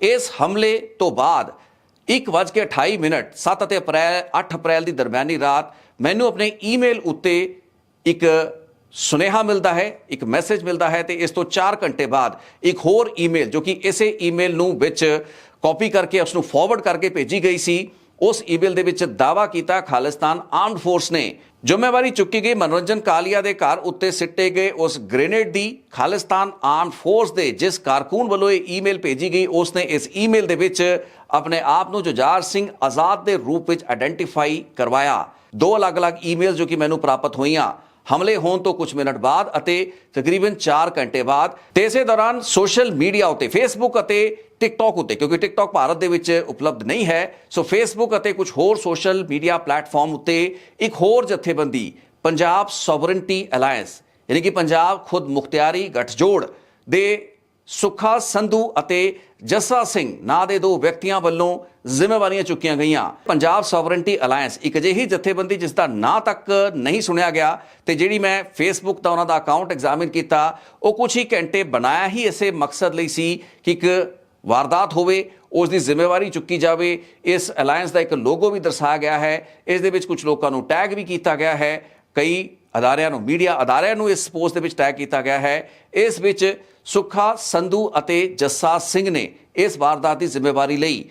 ਇਸ ਹਮਲੇ ਤੋਂ ਬਾਅਦ 1:28 ਮਿੰਟ 7 ਅਤੇ ਅਪ੍ਰੈਲ 8 ਅਪ੍ਰੈਲ ਦੀ ਦਰਮਿਆਨੀ ਰਾਤ ਮੈਨੂੰ ਆਪਣੇ ਈਮੇਲ ਉੱਤੇ ਇੱਕ ਸੁਨੇਹਾ ਮਿਲਦਾ ਹੈ, ਇੱਕ ਮੈਸੇਜ ਮਿਲਦਾ ਹੈ ਤੇ ਇਸ ਤੋਂ 4 ਘੰਟੇ ਬਾਅਦ ਇੱਕ ਹੋਰ ਈਮੇਲ ਜੋ ਕਿ ਇਸੇ ਈਮੇਲ ਨੂੰ ਵਿੱਚ ਕਾਪੀ ਕਰਕੇ ਉਸ ਨੂੰ ਫਾਰਵਰਡ ਕਰਕੇ ਭੇਜੀ ਗਈ ਸੀ। ਉਸ ਈਮੇਲ ਦੇ ਵਿੱਚ ਦਾਵਾ ਕੀਤਾ ਖਾਲਿਸਤਾਨ ਆਰਮਡ ਫੋਰਸ ਨੇ। ਜ਼ਿੰਮੇਵਾਰੀ ਚੁੱਕੀ ਗਈ ਮਨੋਰੰਜਨ ਕਾਲੀਆ ਦੇ ਘਰ ਉੱਤੇ ਸਿੱਟੇ ਗਏ ਉਸ ਗ੍ਰੇਨੇਡ ਦੀ। ਖਾਲਿਸਤਾਨ ਆਰਮਡ ਫੋਰਸ ਦੇ ਜਿਸ ਕਾਰਕੂਨ ਵੱਲੋਂ ਇਹ ਈਮੇਲ ਭੇਜੀ ਗਈ, ਉਸ ਨੇ ਇਸ ਈਮੇਲ ਦੇ ਵਿੱਚ ਆਪਣੇ ਆਪ ਨੂੰ ਜੁਝਾਰ ਸਿੰਘ ਆਜ਼ਾਦ ਦੇ ਰੂਪ ਵਿੱਚ ਆਇਡੈਂਟੀਫਾਈ ਕਰਵਾਇਆ। ਦੋ ਅਲੱਗ-ਅਲੱਗ ਈਮੇਲ ਜੋ ਕਿ ਮੈਨੂੰ ਪ੍ਰਾਪਤ ਹੋਈਆਂ। ਹਮਲੇ ਹੋਣ ਤੋਂ ਕੁਝ ਮਿੰਟ ਬਾਅਦ ਅਤੇ ਤਕਰੀਬਨ 4 ਘੰਟੇ ਬਾਅਦ ਤੇ ਇਸੇ ਦੌਰਾਨ ਸੋਸ਼ਲ ਮੀਡੀਆ ਉੱਤੇ ਫੇਸਬੁੱਕ ਅਤੇ ਟਿਕਟੌਕ ਉੱਤੇ, ਕਿਉਂਕਿ ਟਿਕਟੌਕ ਭਾਰਤ ਦੇ ਵਿੱਚ ਉਪਲਬਧ ਨਹੀਂ ਹੈ, ਸੋ ਫੇਸਬੁੱਕ ਅਤੇ ਕੁਝ ਹੋਰ ਸੋਸ਼ਲ ਮੀਡੀਆ ਪਲੇਟਫਾਰਮ ਉੱਤੇ ਇੱਕ ਹੋਰ ਜਥੇਬੰਦੀ, ਪੰਜਾਬ ਸੋਵਰਨਟੀ ਅਲਾਈਅੰਸ ਯਾਨੀ ਕਿ ਪੰਜਾਬ ਖੁਦ ਮੁਖਤਿਆਰੀ ਗਠਜੋੜ ਦੇ ਸੁਖਾ, ਸੰਧੂ ਅਤੇ ਜੱਸਾ ਸਿੰਘ ਨਾਂ ਦੇ ਦੋ ਵਿਅਕਤੀਆਂ ਵੱਲੋਂ ਜ਼ਿੰਮੇਵਾਰੀਆਂ ਚੁੱਕੀਆਂ ਗਈਆਂ। ਪੰਜਾਬ ਸੋਵਰਨਟੀ ਅਲਾਈਅੰਸ ਇੱਕ ਅਜਿਹੀ ਜਥੇਬੰਦੀ ਜਿਸ ਦਾ ਨਾਂ ਤੱਕ ਨਹੀਂ ਸੁਣਿਆ ਗਿਆ ਤੇ ਜਿਹੜੀ ਮੈਂ ਫੇਸਬੁੱਕ ਦਾ ਉਹਨਾਂ ਦਾ ਅਕਾਊਂਟ ਐਗਜ਼ਾਮਿਨ ਕੀਤਾ, ਉਹ ਕੁਝ ਹੀ ਘੰਟੇ ਬਣਾਇਆ ਹੀ ਇਸੇ ਮਕਸਦ ਲਈ ਸੀ ਕਿ ਇੱਕ ਵਾਰਦਾਤ ਹੋਵੇ, ਉਸ ਦੀ ਜ਼ਿੰਮੇਵਾਰੀ ਚੁੱਕੀ ਜਾਵੇ। ਇਸ ਅਲਾਈਅੰਸ ਦਾ ਇੱਕ ਲੋਗੋ ਵੀ ਦਰਸਾਇਆ ਗਿਆ ਹੈ। ਇਸ ਦੇ ਵਿੱਚ ਕੁਝ ਲੋਕਾਂ ਨੂੰ ਟੈਗ ਵੀ ਕੀਤਾ ਗਿਆ ਹੈ। ਕਈ ਅਦਾਰਿਆਂ ਨੂੰ ਮੀਡੀਆ ਅਦਾਰਿਆਂ ਨੂੰ ਇਸ ਪੋਸਟ ਦੇ ਵਿੱਚ ਟੈਗ ਕੀਤਾ ਗਿਆ ਹੈ। ਇਸ ਵਿੱਚ ਸੁੱਖਾ ਸੰਧੂ ਅਤੇ ਜੱਸਾ ਸਿੰਘ ਨੇ ਇਸ ਵਾਰਦਾਤ ਦੀ ਜ਼ਿੰਮੇਵਾਰੀ ਲਈ